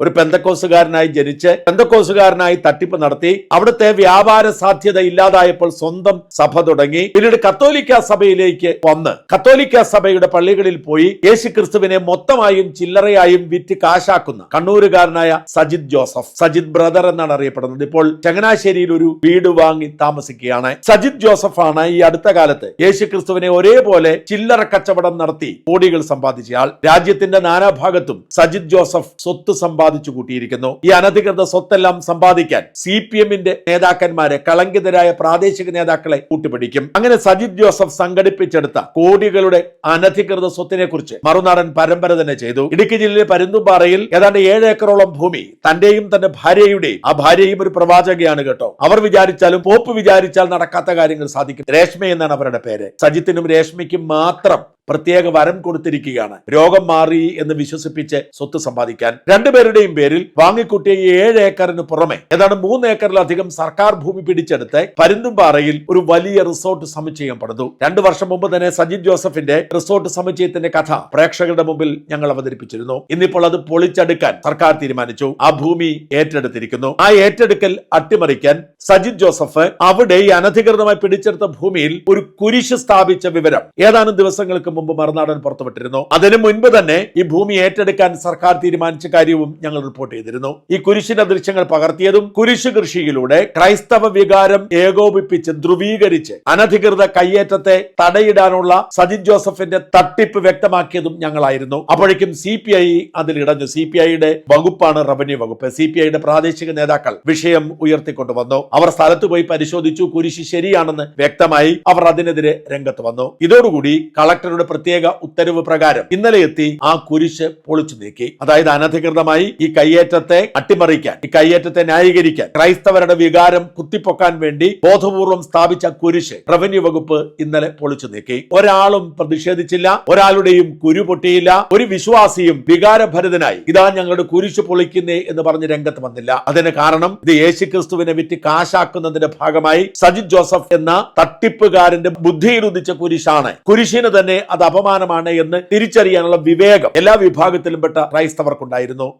ഒരു പെന്തക്കോസുകാരനായി ജനിച്ച് പെന്തക്കോസുകാരനായി തട്ടിപ്പ് നടത്തി അവിടുത്തെ വ്യാപാര സാധ്യത ഇല്ലാതായപ്പോൾ സ്വന്തം സഭ തുടങ്ങി. പിന്നീട് കത്തോലിക്ക സഭയിലേക്ക് വന്ന് കത്തോലിക്ക സഭയുടെ പള്ളികളിൽ പോയി യേശു ക്രിസ്തുവിനെ മൊത്തമായും ചില്ലറയായും വിറ്റ് കാശാക്കുന്ന കണ്ണൂരുകാരനായ സജിത് ജോസഫ് സജിത് ബ്രദർ എന്നാണ് അറിയപ്പെടുന്നത്. ഇപ്പോൾ ചങ്ങനാശ്ശേരിയിൽ ഒരു വീട് വാങ്ങി താമസിക്കുകയാണ്. സജിത് ജോസഫ് ആണ് ഈ അടുത്ത കാലത്ത് യേശു ക്രിസ്തുവിനെ ഒരേപോലെ ചില്ലറ കച്ചവടം നടത്തി കോടികൾ സമ്പാദിച്ചയാൾ. രാജ്യത്തിന്റെ നാനാഭാഗത്തും സജിത് ജോസഫ് സ്വത്ത് സമ്പാദിച്ചു കൂട്ടിയിരിക്കുന്നു. ഈ അനധികൃത സ്വത്തെല്ലാം സമ്പാദിക്കാൻ സി പി എമ്മിന്റെ നേതാക്കന്മാരെ കളങ്കിതരായ പ്രാദേശിക നേതാക്കളെ കൂട്ടുപിടിക്കും. അങ്ങനെ സജിത് ജോസഫ് സംഘടിപ്പിച്ചെടുത്ത കോടികളുടെ അനധികൃത സ്വത്തിനെ കുറിച്ച് മറുനാടൻ പരമ്പര തന്നെ ചെയ്തു. ഇടുക്കി ജില്ലയിലെ പരുന്തുംപാറയിൽ ഏതാണ്ട് ഏഴ് ഏക്കറോളം ഭൂമി തന്റെയും തന്റെ ഭാര്യയുടെയും ആ ഭാര്യയും ഒരു പ്രവാചകയാണ് കേട്ടോ. അവർ വിചാരിച്ചാലും പോപ്പ് വിചാരിച്ചാൽ നടക്കാത്ത കാര്യങ്ങൾ സാധിക്കും. രേഷ്മ എന്നാണ് അവരുടെ പേര്. സജിത്തിനും രേഷ്മയ്ക്കും മാത്രം പ്രത്യേക വരം കൊടുത്തിരിക്കുകയാണ്. രോഗം മാറി എന്ന് വിശ്വസിപ്പിച്ച് സ്വത്ത് സമ്പാദിക്കാൻ. രണ്ടുപേരുടെയും പേരിൽ വാങ്ങിക്കൂട്ടിയ ഏഴ് ഏക്കറിന് പുറമെ ഏതാണ്ട് മൂന്ന് ഏക്കറിലധികം സർക്കാർ ഭൂമി പിടിച്ചെടുത്ത് പരുന്തുംപാറയിൽ ഒരു വലിയ റിസോർട്ട് സമുച്ചയം പണിതു. രണ്ടു വർഷം മുമ്പ് തന്നെ സജിത് ജോസഫിന്റെ റിസോർട്ട് സമുച്ചയത്തിന്റെ കഥ പ്രേക്ഷകരുടെ മുമ്പിൽ ഞങ്ങൾ അവതരിപ്പിച്ചിരുന്നു. ഇന്നിപ്പോൾ അത് പൊളിച്ചെടുക്കാൻ സർക്കാർ തീരുമാനിച്ചു. ആ ഭൂമി ഏറ്റെടുത്തിരിക്കുന്നു. ആ ഏറ്റെടുക്കൽ അട്ടിമറിക്കാൻ സജിത് ജോസഫ് അവിടെ അനധികൃതമായി പിടിച്ചെടുത്ത ഭൂമിയിൽ ഒരു കുരിശ് സ്ഥാപിച്ച വിവരം. ഏതാനും ദിവസങ്ങൾക്ക് മുമ്പ് മറുനാടൻ പുറത്തുവിട്ടിരുന്നു. അതിനു മുൻപ് തന്നെ ഈ ഭൂമി ഏറ്റെടുക്കാൻ സർക്കാർ തീരുമാനിച്ച കാര്യവും ഞങ്ങൾ റിപ്പോർട്ട് ചെയ്തിരുന്നു. ഈ കുരിശിന്റെ ദൃശ്യങ്ങൾ പകർത്തിയതും കുരിശ് കൃഷിയിലൂടെ ക്രൈസ്തവ വികാരം ഏകോപിപ്പിച്ച് ധ്രുവീകരിച്ച് അനധികൃത കയ്യേറ്റത്തെ തടയിടാനുള്ള സജിത് ജോസഫിന്റെ തട്ടിപ്പ് വ്യക്തമാക്കിയതും ഞങ്ങളായിരുന്നു. അപ്പോഴേക്കും സി പി ഐ അതിൽ ഇടഞ്ഞു. സി പി ഐയുടെ വകുപ്പാണ് റവന്യൂ വകുപ്പ്. സി പി ഐയുടെ പ്രാദേശിക നേതാക്കൾ വിഷയം ഉയർത്തിക്കൊണ്ടുവന്നു. അവർ സ്ഥലത്ത് പോയി പരിശോധിച്ചു. കുരിശ് ശരിയാണെന്ന് വ്യക്തമായി അവർ അതിനെതിരെ രംഗത്ത് വന്നു. ഇതോടുകൂടി കളക്ടറുടെ പ്രത്യേക ഉത്തരവ് പ്രകാരം ഇന്നലെ എത്തി ആ കുരിശ് പൊളിച്ചു നീക്കി. അതായത് അനധികൃതമായി ഈ കയ്യേറ്റത്തെ അട്ടിമറിക്കാൻ ഈ കയ്യേറ്റത്തെ ന്യായീകരിക്കാൻ ക്രൈസ്തവരുടെ വികാരം കുത്തിപ്പൊക്കാൻ വേണ്ടി ബോധപൂർവം സ്ഥാപിച്ച കുരിശ് റവന്യൂ വകുപ്പ് ഇന്നലെ പൊളിച്ചു നീക്കി. ഒരാളും പ്രതിഷേധിച്ചില്ല ഒരാളുടെയും കുരു പൊട്ടിയില്ല ഒരു വിശ്വാസിയും വികാരഭരിതനായി. ഇതാ ഞങ്ങളുടെ കുരിശ് പൊളിക്കുന്നേ എന്ന് പറഞ്ഞ് രംഗത്ത് വന്നില്ല. അതിന് കാരണം ഇത് യേശു ക്രിസ്തുവിനെ വിറ്റ് കാശാക്കുന്നതിന്റെ ഭാഗമായി സജിത് ജോസഫ് എന്ന തട്ടിപ്പുകാരന്റെ ബുദ്ധിയിൽ ഉദിച്ച കുരിശാണ്. കുരിശിന് തന്നെ അത് അപമാനമാണ് എന്ന് തിരിച്ചറിയാനുള്ള വിവേകം എല്ലാ വിഭാഗത്തിലും പെട്ട ക്രൈസ്തവർക്കുണ്ടായിരുന്നു.